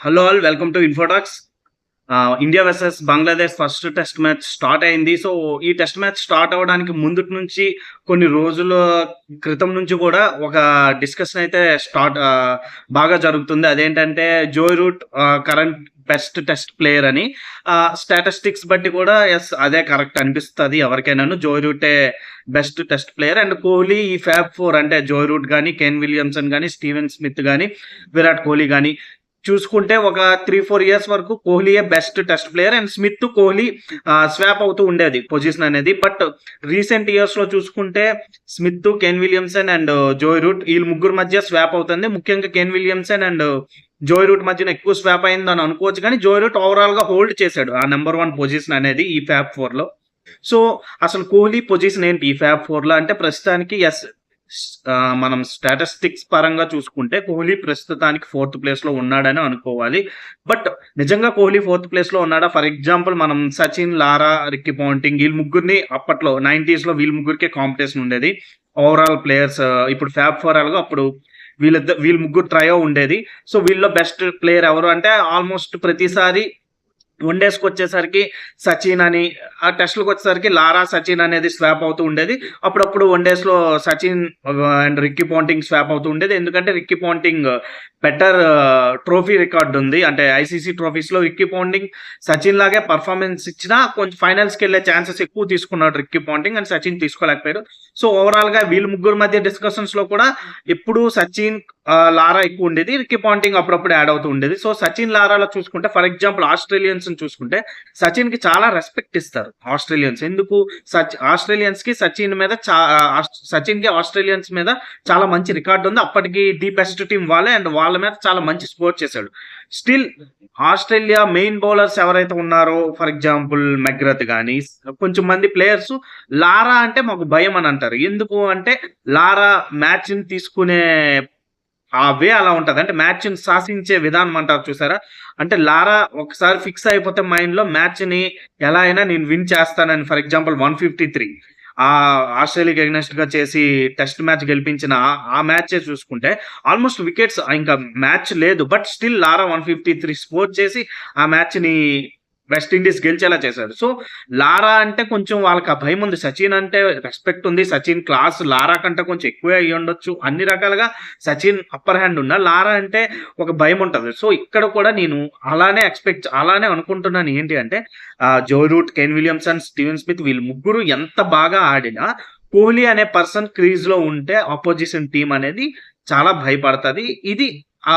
Hello all welcome to Infotalks India versus Bangladesh first test match start అయింది. So ఈ test match start అవ్వడానికి ముందుటి నుంచి కొన్ని రోజుల క్రితం నుంచి కూడా ఒక డిస్కషన్ అయితే స్టార్ట్ బాగా జరుగుతుంది. అదేంటంటే Joe Root current best test player అని. స్టాటిస్టిక్స్ బట్టి కూడా ఎస్ అదే కరెక్ట్ అనిపిస్తుంది ఎవరికైనాను. జోయ్ రూటే best test player and Kohli ఈ ఫ్యాబ్ ఫోర్ అంటే జోయ్ రూట్ కానీ కెన్ విలియమ్సన్ కానీ స్టీవెన్ స్మిత్ కానీ విరాట్ కోహ్లీ కానీ చూసుకుంటే ఒక త్రీ ఫోర్ ఇయర్స్ వరకు కోహ్లీయే best test player and Smith Kohli swap అవుతూ ఉండేది పొజిషన్ అనేది. బట్ రీసెంట్ ఇయర్స్లో చూసుకుంటే Smith Ken Williamson and Joe Root వీళ్ళు ముగ్గురు మధ్య స్వాప్ అవుతుంది. ముఖ్యంగా Ken Williamson and Joe Root మధ్యన ఎక్కువ స్వాప్ అయిందని అనుకోవచ్చు కానీ జోయ్ రూట్ ఓవరాల్గా హోల్డ్ చేశాడు ఆ నెంబర్ వన్ పొజిషన్ అనేది ఈ ఫ్యాబ్ ఫోర్లో. సో అసలు కోహ్లీ పొజిషన్ ఏంటి ఈ ఫ్యాబ్ ఫోర్లో? అంటే ప్రస్తుతానికి ఎస్ మనం స్టాటిస్టిక్స్ పరంగా చూసుకుంటే కోహ్లీ ప్రస్తుతానికి ఫోర్త్ ప్లేస్లో ఉన్నాడని అనుకోవాలి. బట్ నిజంగా కోహ్లీ ఫోర్త్ ప్లేస్లో ఉన్నాడా? ఫర్ ఎగ్జాంపుల్ మనం సచిన్ లారా రిక్కి పాయింటింగ్ వీళ్ళ ముగ్గురిని అప్పట్లో నైన్టీస్లో వీళ్ళ ముగ్గురికే కాంపిటీషన్ ఉండేది. ఓవరాల్ ప్లేయర్స్ ఇప్పుడు ఫ్యాబ్ ఫోర్ అలాగా అప్పుడు వీళ్ళ వీళ్ళ ముగ్గురు ట్రయో ఉండేది. సో వీళ్ళలో బెస్ట్ ప్లేయర్ ఎవరు అంటే ఆల్మోస్ట్ ప్రతిసారి వన్ డేస్కి వచ్చేసరికి సచిన్ అని ఆ టెస్ట్లకు వచ్చేసరికి లారా సచిన్ అనేది స్వాప్ అవుతూ ఉండేది. అప్పుడప్పుడు వన్ డేస్లో Sachin and Ricky Ponting swap అవుతూ ఉండేది. ఎందుకంటే Ricky Ponting better trophy record ఉంది. అంటే ఐసీసీ ట్రోఫీస్లో రిక్కీ పాంటింగ్ సచిన్ లాగే పర్ఫార్మెన్స్ ఇచ్చినా కొంచెం ఫైనల్స్కి వెళ్ళే ఛాన్సెస్ ఎక్కువ తీసుకున్నాడు రిక్కీ పాంటింగ్ అండ్ సచిన్ తీసుకోలేకపోయాడు. సో ఓవరాల్గా వీళ్ళ ముగ్గురు మధ్య డిస్కషన్స్లో కూడా ఎప్పుడు సచిన్ లారా ఎక్కువ ఉండేది. రిక్కీ పాంటింగ్ అప్పుడప్పుడు యాడ్ అవుతూ ఉండేది. సో సచిన్ లారాలో చూసుకుంటే ఫర్ ఎగ్జాంపుల్ ఆస్ట్రేలియన్స్ చూసుకుంటే సచిన్కి చాలా రెస్పెక్ట్ ఇస్తారు ఆస్ట్రేలియన్స్. ఎందుకు? సచ్ ఆస్ట్రేలియన్స్కి సచిన్ మీద సచిన్కి ఆస్ట్రేలియన్స్ మీద చాలా మంచి రికార్డు ఉంది. అప్పటికి ది బెస్ట్ టీం వాళ్ళే అండ్ వాళ్ళ మీద చాలా మంచి స్కోర్ చేశాడు. స్టిల్ ఆస్ట్రేలియా మెయిన్ బౌలర్స్ ఎవరైతే ఉన్నారో ఫర్ ఎగ్జాంపుల్ మెగ్రత్ కానీ కొంచెం మంది ప్లేయర్స్ లారా అంటే మాకు భయం అని అంటారు. ఎందుకు అంటే లారా మ్యాచ్ తీసుకునే ఆ వే అలా ఉంటుంది. అంటే మ్యాచ్ని శాసించే విధానం అంటారు చూసారా? అంటే లారా ఒకసారి ఫిక్స్ అయిపోతే మైండ్లో మ్యాచ్ని ఎలా అయినా నేను విన్ చేస్తానని for example one fifty three ఆ ఆస్ట్రేలియాకి అగెనెస్ట్గా చేసి టెస్ట్ మ్యాచ్ గెలిపించిన ఆ మ్యాచ్ చూసుకుంటే ఆల్మోస్ట్ వికెట్స్ ఇంకా మ్యాచ్ లేదు. But still Lara one fifty three score చేసి ఆ మ్యాచ్ని వెస్టిండీస్ గెలిచేలా చేశాడు సో లారా అంటే కొంచెం వాళ్ళకి ఆ భయం ఉంది. సచిన్ అంటే రెస్పెక్ట్ ఉంది. సచిన్ క్లాస్ లారా కంటే కొంచెం ఎక్కువే అయ్యి ఉండొచ్చు. అన్ని రకాలుగా సచిన్ అప్పర్ హ్యాండ్ ఉన్న లారా అంటే ఒక భయం ఉంటుంది. సో ఇక్కడ కూడా నేను అలానే ఎక్స్పెక్ట్ అలానే అనుకుంటున్నాను ఏంటి అంటే Joe Root Kane Williamson Steven Smith వీళ్ళు ముగ్గురు ఎంత బాగా ఆడినా కోహ్లీ అనే పర్సన్ క్రీజ్లో ఉంటే ఆపోజిషన్ టీం అనేది చాలా భయపడుతుంది. ఇది ఆ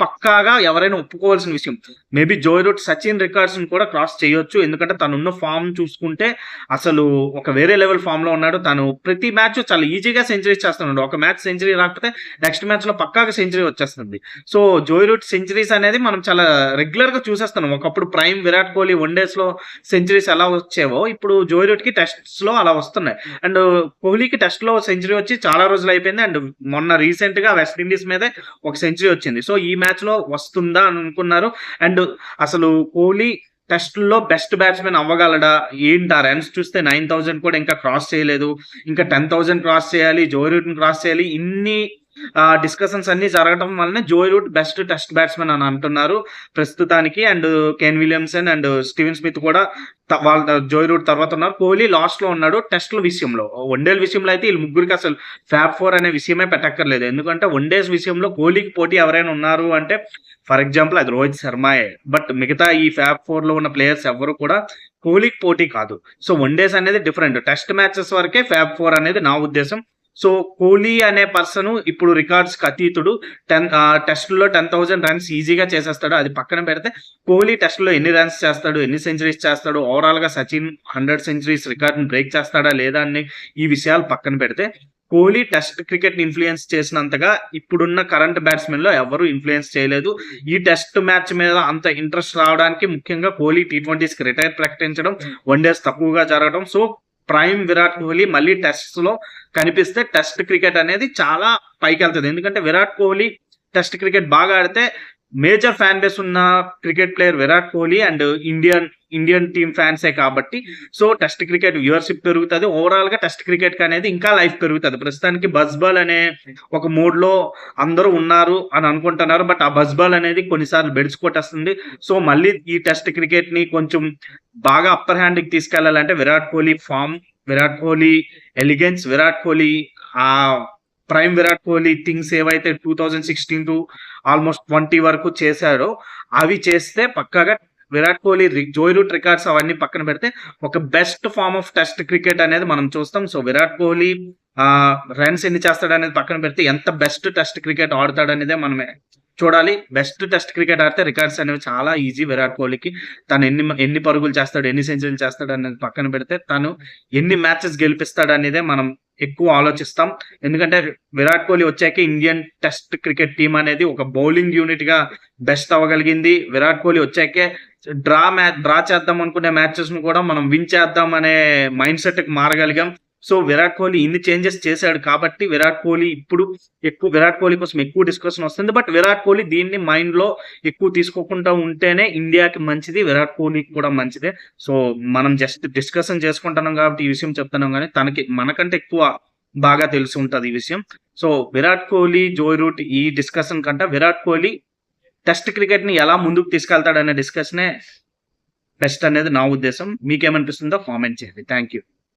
పక్కాగా ఎవరైనా ఒప్పుకోవాల్సిన విషయం. Maybe Joe Root Sachin records కూడా క్రాస్ చేయొచ్చు. ఎందుకంటే తనున్న ఫామ్ చూసుకుంటే అసలు ఒక వేరే లెవెల్ ఫామ్లో ఉన్నాడు. తను ప్రతి మ్యాచ్ చాలా ఈజీగా సెంచరీ చేస్తున్నాడు. ఒక మ్యాచ్ సెంచరీ రాకపోతే నెక్స్ట్ మ్యాచ్లో పక్కాగా సెంచరీ వచ్చేస్తుంది. సో జోయ్ రూట్ సెంచరీస్ అనేది మనం చాలా రెగ్యులర్గా చూసేస్తున్నాం. ఒకప్పుడు ప్రైమ్ విరాట్ కోహ్లీ వన్ డేస్లో సెంచరీస్ ఎలా వచ్చేవో ఇప్పుడు జోయ్ రూట్కి టెస్ట్స్లో అలా వస్తున్నాయి. అండ్ కోహ్లీకి టెస్ట్లో సెంచరీ వచ్చి చాలా రోజులు అయిపోయింది. అండ్ మొన్న రీసెంట్గా వెస్ట్ ఇండీస్ మీదే ఒక సెంచరీ వచ్చింది. సో ఈ మ్యాచ్ మ్యాచ్లో వస్తుందా అని అనుకున్నారు. అండ్ అసలు కోహ్లీ టెస్ట్లో బెస్ట్ బ్యాట్స్మెన్ అవ్వగలడా? ఏంటి ఆ రన్స్ చూస్తే నైన్ థౌజండ్ కూడా ఇంకా క్రాస్ చేయలేదు. ఇంకా టెన్ థౌజండ్ క్రాస్ చేయాలి జోరూట్ని క్రాస్ చేయాలి ఇన్ని డిస్కషన్స్ అన్ని జరగడం వల్లనే Joe Root best test batsmen అని అంటున్నారు. ప్రస్తుతానికి and Kane Williamson and Steven Smith కూడా వాళ్ళ జోయ్ రూట్ తర్వాత ఉన్నారు. కోహ్లీ లాస్ట్లో ఉన్నాడు టెస్ట్ల విషయంలో. వన్డేల విషయంలో అయితే వీళ్ళు ముగ్గురికి అసలు ఫ్యాబ్ ఫోర్ అనే విషయమే పెట్టక్కర్లేదు. ఎందుకంటే వన్డేస్ విషయంలో కోహ్లీకి పోటీ ఎవరైనా ఉన్నారు అంటే ఫర్ ఎగ్జాంపుల్ అది రోహిత్ శర్మాయే. బట్ మిగతా ఈ ఫ్యాబ్ ఫోర్లో ఉన్న ప్లేయర్స్ ఎవరు కూడా కోహ్లీకి పోటీ కాదు. సో వన్ డేస్ అనేది డిఫరెంట్ టెస్ట్ మ్యాచెస్ వరకే ఫ్యాబ్ ఫోర్ అనేది నా ఉద్దేశం. సో కోహ్లీ అనే పర్సన్ ఇప్పుడు రికార్డ్స్ అతీతుడు టెన్ టెస్ట్లో టెన్ థౌసండ్ రన్స్ ఈజీగా చేసేస్తాడు. అది పక్కన పెడితే కోహ్లీ టెస్ట్లో ఎన్ని రన్స్ చేస్తాడు ఎన్ని సెంచరీస్ చేస్తాడు ఓవరాల్గా సచిన్ హండ్రెడ్ సెంచరీస్ రికార్డ్ని బ్రేక్ చేస్తాడా లేదా అని ఈ విషయాలు పక్కన పెడితే కోహ్లీ టెస్ట్ క్రికెట్ ఇన్ఫ్లుయెన్స్ చేసినంతగా ఇప్పుడున్న కరెంట్ బ్యాట్స్మెన్లో ఎవరు ఇన్ఫ్లుయెన్స్ చేయలేదు. ఈ టెస్ట్ మ్యాచ్ మీద అంత ఇంట్రెస్ట్ రావడానికి ముఖ్యంగా కోహ్లీ టీ ట్వంటీస్కి రిటైర్ ప్రకటించడం వన్ డేస్ తక్కువగా జరగడం. సో ప్రైమ్ విరాట్ కోహ్లీ మళ్ళీ టెస్ట్లో కనిపిస్తే టెస్ట్ క్రికెట్ అనేది చాలా పైకి వెళ్తుంది ఎందుకంటే విరాట్ కోహ్లీ టెస్ట్ క్రికెట్ బాగా ఆడితే మేజర్ ఫ్యాన్ బేస్ ఉన్న cricket player Virat Kohli and Indian Indian team ఫ్యాన్సే కాబట్టి సో టెస్ట్ క్రికెట్ వ్యూవర్షిప్ పెరుగుతుంది. ఓవరాల్గా టెస్ట్ క్రికెట్ అనేది ఇంకా లైఫ్ పెరుగుతుంది. ప్రస్తుతానికి బజ్బాల్ అనే ఒక మూడ్లో అందరూ ఉన్నారు అని అనుకుంటున్నారు బట్ ఆ బజ్బాల్ అనేది కొన్నిసార్లు బెడిసి సో మళ్ళీ ఈ టెస్ట్ క్రికెట్ని కొంచెం బాగా అప్పర్ హ్యాండ్కి తీసుకెళ్ళాలంటే విరాట్ కోహ్లీ ఫామ్ విరాట్ కోహ్లీ ఎలిగెన్స్ విరాట్ కోహ్లీ ఆ ప్రైమ్ విరాట్ కోహ్లీ థింగ్స్ ఏవైతే two thousand sixteen to almost twenty వరకు చేశారో అవి చేస్తే పక్కాగా Virat Kohli Joe Root records అవన్నీ పక్కన పెడితే ఒక best form of test cricket అనేది మనం చూస్తాం. సో విరాట్ కోహ్లీ రన్స్ ఎన్ని చేస్తాడు అనేది పక్కన పెడితే ఎంత బెస్ట్ టెస్ట్ క్రికెట్ ఆడతాడు అనేదే మనం చూడాలి. బెస్ట్ టెస్ట్ క్రికెట్ ఆడితే రికార్డ్స్ అనేవి చాలా ఈజీ విరాట్ కోహ్లీకి. తను ఎన్ని ఎన్ని పరుగులు చేస్తాడు ఎన్ని సెంచరీలు చేస్తాడు అనేది పక్కన పెడితే తను ఎన్ని మ్యాచెస్ గెలిపిస్తాడు అనేదే మనం ఎక్కువ ఆలోచిస్తాం. ఎందుకంటే విరాట్ కోహ్లీ వచ్చాక ఇండియన్ టెస్ట్ క్రికెట్ టీం అనేది ఒక బౌలింగ్ యూనిట్గా బెస్ట్ అవ్వగలిగింది. విరాట్ కోహ్లీ వచ్చాకే డ్రా మ్యాచ్ డ్రా చేద్దాం అనుకునే మ్యాచెస్ను కూడా మనం విన్ చేద్దాం అనే మైండ్ సెట్కి మారగలిగాం. సో విరాట్ కోహ్లీ ఇన్ని చేంజెస్ చేశాడు కాబట్టి విరాట్ కోహ్లీ ఇప్పుడు ఎక్కువ విరాట్ కోహ్లీ కోసం ఎక్కువ డిస్కషన్ వస్తుంది. బట్ విరాట్ కోహ్లీ దీన్ని మైండ్లో ఎక్కువ తీసుకోకుండా ఉంటేనే ఇండియాకి మంచిది విరాట్ కోహ్లీకి కూడా మంచిదే. సో మనం జస్ట్ డిస్కషన్ చేసుకుంటున్నాం కాబట్టి ఈ విషయం చెప్తున్నాం కానీ తనకి మనకంటే ఎక్కువ బాగా తెలిసి ఉంటుంది ఈ విషయం. So Virat Kohli Joe Root ఈ డిస్కషన్ కంటే విరాట్ కోహ్లీ టెస్ట్ క్రికెట్ని ఎలా ముందుకు తీసుకెళ్తాడనే డిస్కషనే బెస్ట్ అనేది నా ఉద్దేశం. మీకేమనిపిస్తుందో కామెంట్ చేయండి. Thank you